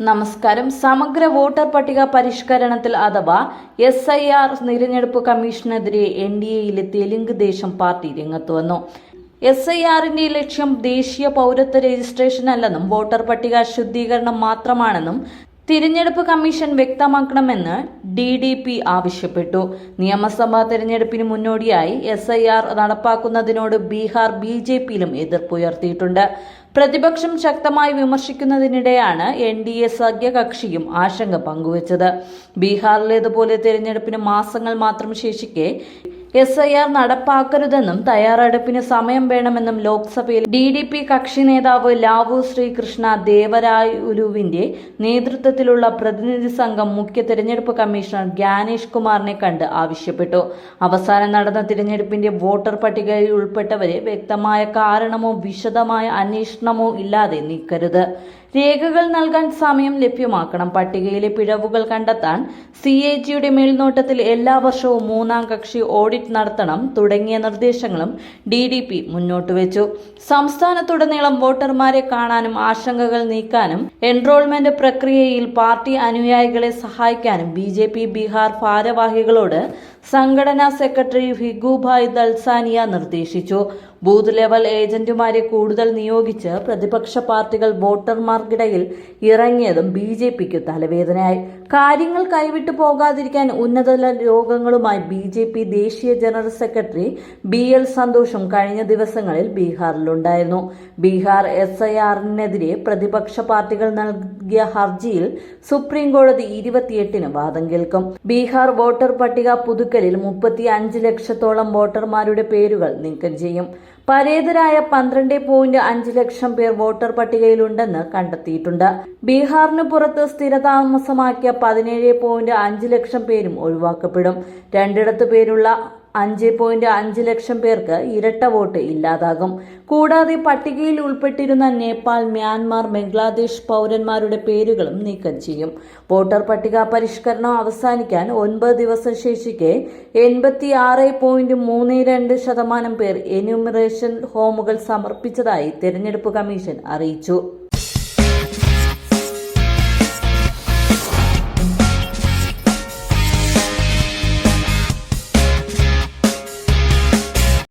നമസ്കാരം. സമഗ്ര വോട്ടർ പട്ടിക പരിഷ്കരണത്തിൽ അഥവാ എസ് ഐ ആർ തിരഞ്ഞെടുപ്പ് കമ്മീഷനെതിരെ എൻ ഡി എയിലെ തെലുങ്ക് ദേശം പാർട്ടി രംഗത്ത് വന്നു. എസ് ഐ ആറിന്റെ ലക്ഷ്യം ദേശീയ പൗരത്വ രജിസ്ട്രേഷൻ അല്ലെന്നും വോട്ടർ പട്ടിക ശുദ്ധീകരണം മാത്രമാണെന്നും തിരഞ്ഞെടുപ്പ് കമ്മീഷൻ വ്യക്തമാക്കണമെന്ന് ഡി ഡി പി ആവശ്യപ്പെട്ടു. നിയമസഭാ തെരഞ്ഞെടുപ്പിന് മുന്നോടിയായി എസ് ഐ ആർ നടപ്പാക്കുന്നതിനോട് ബീഹാർ ബി ജെ പിയിലും എതിർപ്പുയർത്തിയിട്ടുണ്ട് പ്രതിപക്ഷം ശക്തമായി വിമർശിക്കുന്നതിനിടെയാണ് എൻ ഡി എ സഖ്യകക്ഷിയും ആശങ്ക പങ്കുവച്ചത്. ബീഹാറിലേതുപോലെ തെരഞ്ഞെടുപ്പിന് മാസങ്ങൾ മാത്രം ശേഷിക്കെ എസ് ഐ ആർ നടപ്പാക്കരുതെന്നും തയ്യാറെടുപ്പിന് സമയം വേണമെന്നും ലോക്സഭയിൽ ഡി ഡി പി കക്ഷി നേതാവ് ലാവു ശ്രീകൃഷ്ണ ദേവരായുലുവിന്റെ നേതൃത്വത്തിലുള്ള പ്രതിനിധി സംഘം മുഖ്യ തെരഞ്ഞെടുപ്പ് കമ്മീഷണർ ജ്ഞാനേഷ് കുമാറിനെ കണ്ട് ആവശ്യപ്പെട്ടു. അവസാനം നടന്ന തിരഞ്ഞെടുപ്പിന്റെ വോട്ടർ പട്ടികയിൽ ഉൾപ്പെട്ടവരെ വ്യക്തമായ കാരണമോ വിശദമായ അന്വേഷണമോ ഇല്ലാതെ നീക്കരുത് രേഖകൾ നൽകാൻ സമയം ലഭ്യമാക്കണം. പട്ടികയിലെ പിഴവുകൾ കണ്ടെത്താൻ സി എ ജിയുടെ മേൽനോട്ടത്തിൽ എല്ലാ വർഷവും മൂന്നാം കക്ഷി ഓഡിറ്റ് നടത്തണം തുടങ്ങിയ നിർദ്ദേശങ്ങളും ഡി ഡി പി മുന്നോട്ട് വെച്ചു. സംസ്ഥാനത്തുടനീളം വോട്ടർമാരെ കാണാനും ആശങ്കകൾ നീക്കാനും എൻറോൾമെന്റ് പ്രക്രിയയിൽ പാർട്ടി അനുയായികളെ സഹായിക്കാനും ബി ജെ പി ബീഹാർ ഭാരവാഹികളോട് സംഘടനാ സെക്രട്ടറി ഭിഗുഭായ് ദൽസാനിയ നിർദ്ദേശിച്ചു. ബൂത്ത് ലെവൽ ഏജന്റുമാരെ കൂടുതൽ നിയോഗിച്ച് പ്രതിപക്ഷ പാർട്ടികൾ വോട്ടർമാർക്കിടയിൽ ഇറങ്ങിയതും ബി ജെ പിക്ക് തലവേദനയായി. കാര്യങ്ങൾ കൈവിട്ടു പോകാതിരിക്കാൻ ഉന്നതതല യോഗങ്ങളുമായി ബി ജെ പി ദേശീയ ജനറൽ സെക്രട്ടറി ബി എൽ സന്തോഷും കഴിഞ്ഞ ദിവസങ്ങളിൽ ബീഹാറിലുണ്ടായിരുന്നു. ബീഹാർ എസ് ഐ ആറിനെതിരെ പ്രതിപക്ഷ പാർട്ടികൾ നൽകിയ ഹർജിയിൽ സുപ്രീം കോടതി ഇരുപത്തിയെട്ടിന് വാദം കേൾക്കും. ബീഹാർ വോട്ടർ പട്ടിക പുതുക്കലിൽ മുപ്പത്തി അഞ്ച് ലക്ഷത്തോളം വോട്ടർമാരുടെ പേരുകൾ നീക്കം ചെയ്യും. പരേതരായ പന്ത്രണ്ട് പോയിന്റ് അഞ്ച് ലക്ഷം പേർ വോട്ടർ പട്ടികയിലുണ്ടെന്ന് കണ്ടെത്തിയിട്ടുണ്ട്. ബീഹാറിന് പുറത്ത് സ്ഥിരതാമസമാക്കിയ പതിനേഴ് പോയിന്റ് അഞ്ച് ലക്ഷം പേരും ഒഴിവാക്കപ്പെടും. രണ്ടിടത്ത് പേരുള്ള അഞ്ച് പോയിന്റ് അഞ്ച് ലക്ഷം പേർക്ക് ഇരട്ട വോട്ട് ഇല്ലാതാകും. കൂടാതെ പട്ടികയിൽ ഉൾപ്പെട്ടിരുന്ന നേപ്പാൾ മ്യാൻമാർ ബംഗ്ലാദേശ് പൗരന്മാരുടെ പേരുകളും നീക്കം ചെയ്യും. വോട്ടർ പട്ടിക പരിഷ്കരണം അവസാനിക്കാൻ ഒൻപത് ദിവസം ശേഷിക്കെ എൺപത്തി ആറ് പോയിന്റ് മൂന്ന് രണ്ട് ശതമാനം പേർ എന്യൂമറേഷൻ ഹോമുകൾ സമർപ്പിച്ചതായി തെരഞ്ഞെടുപ്പ് കമ്മീഷൻ അറിയിച്ചു.